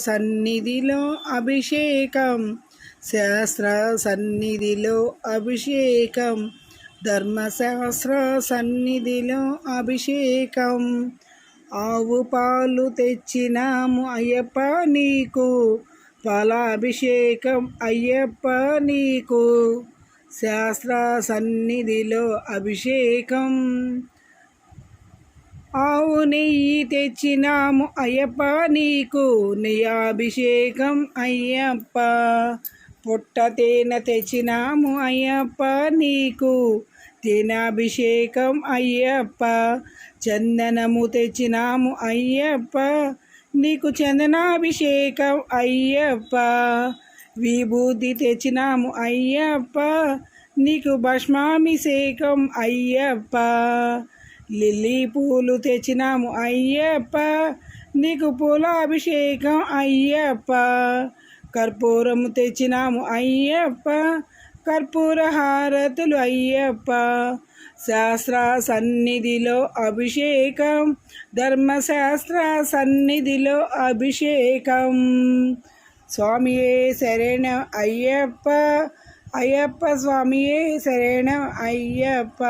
సన్నిధిలో అభిషేకం. శాస్త్ర సన్నిధిలో అభిషేకం. ధర్మశాస్త్ర సన్నిధిలో అభిషేకం. ఆవు పాలు తెచ్చినాము అయ్యప్ప నీకు. పాలాభిషేకం అయ్యప్ప నీకు. శాస్త్ర సన్నిధిలో అభిషేకం. ఆవు నెయ్యి తెచ్చినాము అయ్యప్ప నీకు నెయ్యాభిషేకం అయ్యప్ప. పుట్ట తేనె తెచ్చినాము అయ్యప్ప నీకు తేనాభిషేకం అయ్యప్ప. చందనము తెచ్చినాము అయ్యప్ప నీకు చందనాభిషేకం అయ్యప్ప. విభూతి తెచ్చినాము అయ్యప్ప నీకు భస్మాభిషేకం అయ్యప్ప. లిల్లీ పూలు తెచ్చినాము అయ్యప్ప. నీకు పూల అభిషేకం అయ్యప్ప. కర్పూరము తెచ్చినాము అయ్యప్ప. కర్పూర హారతులు అయ్యప్ప. శాస్త్ర సన్నిధిలో అభిషేకం. ధర్మశాస్త్ర సన్నిధిలో అభిషేకం. స్వామియే శరణం అయ్యప్ప. అయ్యప్ప స్వామియే శరణం అయ్యప్ప.